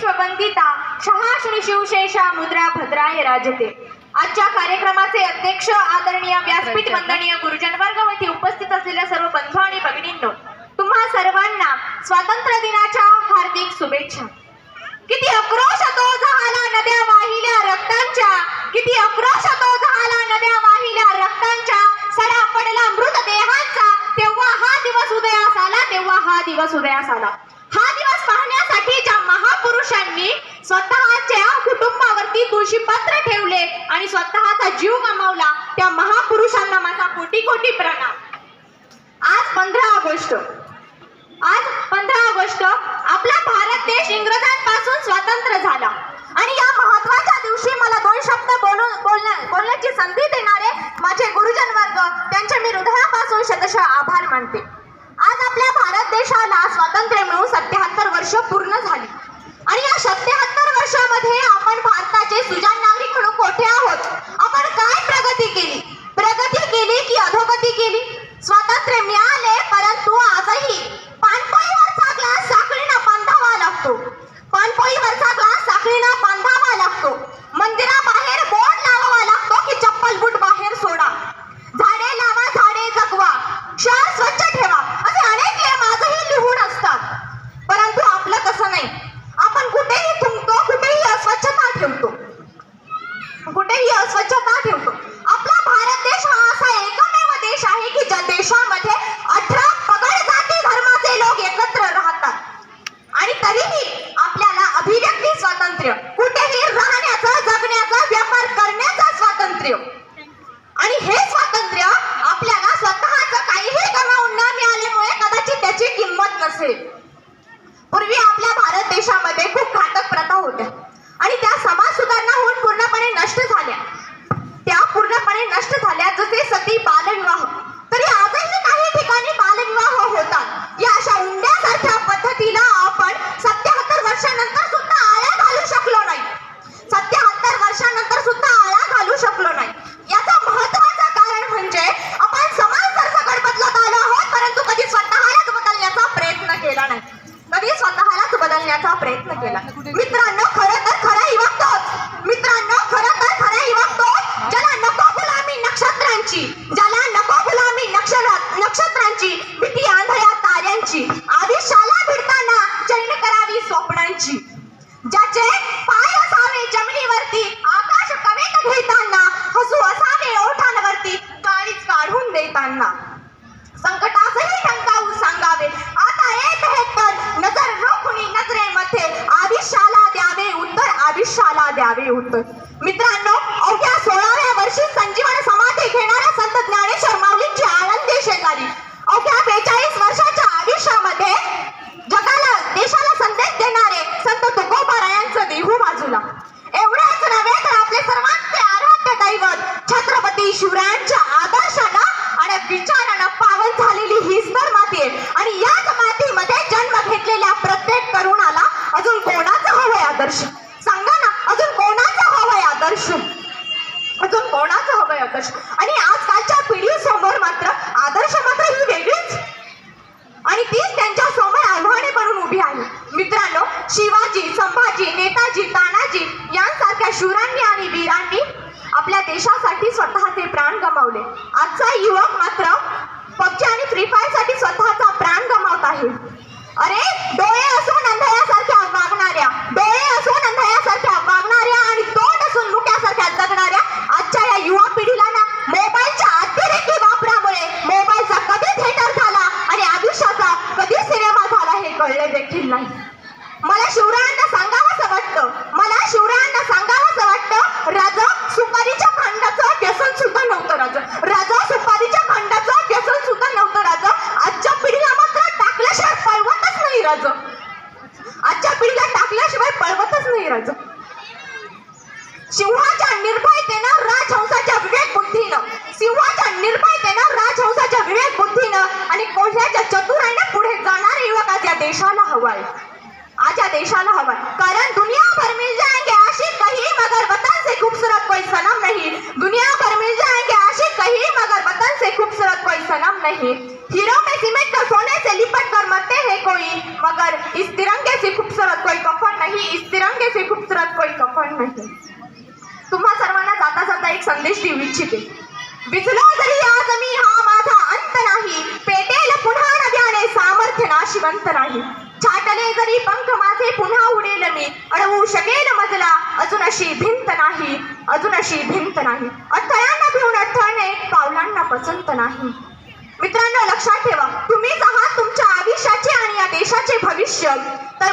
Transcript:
विश्ववंदिता शहाश्री शिवशेषा मुद्रा भद्राय राजते. आजच्या कार्यक्रमाचे अध्यक्ष आदरणीय व्यासपीठ वंदनीय गुरुजन वर्ग व येथे उपस्थित असलेल्या सर्व बंधू आणि भगिनींनो तुम्हा सर्वांना स्वातंत्र्य दिनाच्या हार्दिक शुभेच्छा. किती आक्रोश तो झाला नद्या वाहिल्या रक्तांच्या. किती आक्रोश तो झाला नद्या वाहिल्या रक्तांच्या. सडा पडला मृत देहांचा तेव्हा हा दिवस उदयास आला तेव्हा हा दिवस उदयास आला हा दिवस पाहण्यासाठी ज्या महापुरुषांनी स्वतःच्या कुटुंबावरती तुळशीपत्र ठेवले आणि स्वतःचा जीव गमावला त्या महापुरुषांना माझा कोटी कोटी प्रणाम. आज पंधरा ऑगस्ट. आज पंधरा ऑगस्ट आपला भारत देश इंग्रजांपासून स्वतंत्र झाला. आणि या महत्त्वाच्या दिवशी मला दोन शब्द बोलून बोलण्या बोलण्याची संधी देणारे माझे गुरुजन वर्ग त्यांचे मी हृदयापासून शतशः आभार मानते. आज आपल्या भारत देशाला स्वातंत्र्य मिळून सत्याहत्तर वर्ष पूर्ण झाली. आणि या सत्याहत्तर वर्षामध्ये आपण भारताचे सुजाण नागरिक म्हणून कोठे आहोत. आपण काय प्रगती केली? प्रगती केली की अधोगती केली? स्वातंत्र्य मिळाले देश आहे की प्रयत्न केला. ಇರುತ್ತೆ देशासाठी स्वतःचे प्राण गमावले. आजचा युवक मात्र पबजी आणि फ्री फायरसाठी स्वतःचा प्राण गमावत आहे. अरे डोळे असून अंधयासारख्या वागणाऱ्या. डोळे असून अंधयासारख्या वागणाऱ्या आणि तोंड असून मुक्यासारख्या जगणाऱ्या आजच्या या युवा पिढीला ना मोबाईलच्या अतिरेकी वापरामुळे मोबाईलचा कधी थिएटर झाला आणि आयुष्याचा कधी सिनेमा झाला हे कळले देखील नाही. मला शिवरायांना सांगावंसं वाटतं. मला शिवरायांना सांगा सिंहाच्या निर्भयतेनं राजहंसाच्या विवेक बुद्धीनं सिंहाच्या निर्भयतेनं राजहंसाच्या विवेक बुद्धीनं आणि कोल्ह्याच्या चतुराईनं पुढे जाणारे युवक आज या देशाला हवाय आज या देशाला हवाय कारण दुनिया भर मिल जाएंगे आशिक कहीं मगर वतन से खूबसूरत कोई सनम नहीं. दुनिया भर मिल जाएंगे आशिक कहीं मगर वतन से खूबसूरत कोई सनम नहीं. हीरो में सिमट कर सोने से लिपट कर मरते हैं कोई मगर इस तिरंगे से खूबसूरत कोई कफन नहीं. इस इस तिरंगे से खूबसूरत कोई कफन नहीं. तुम्हा सर्वांना जाता जाता एक संदेश देऊ इच्छिते. विचलो जरी आज मी हा माझा अंत नाही. पेटेल पुन्हा नव्याने सामर्थ्य नाशिवंत नाही. छाटले जरी पंख माझे पुन्हा उडेल मी. अडवू शकेल मजला अजून अशी भिंत नाही. अजून अशी भिंत नाही. अडथळ्यांना भिवून अडथळणे पावलांना पसंत नाही. मित्रांनो लक्षात ठेवा तुम्हीच आहात तुमच्या आयुष्याचे आणि या देशाचे भविष्य. तर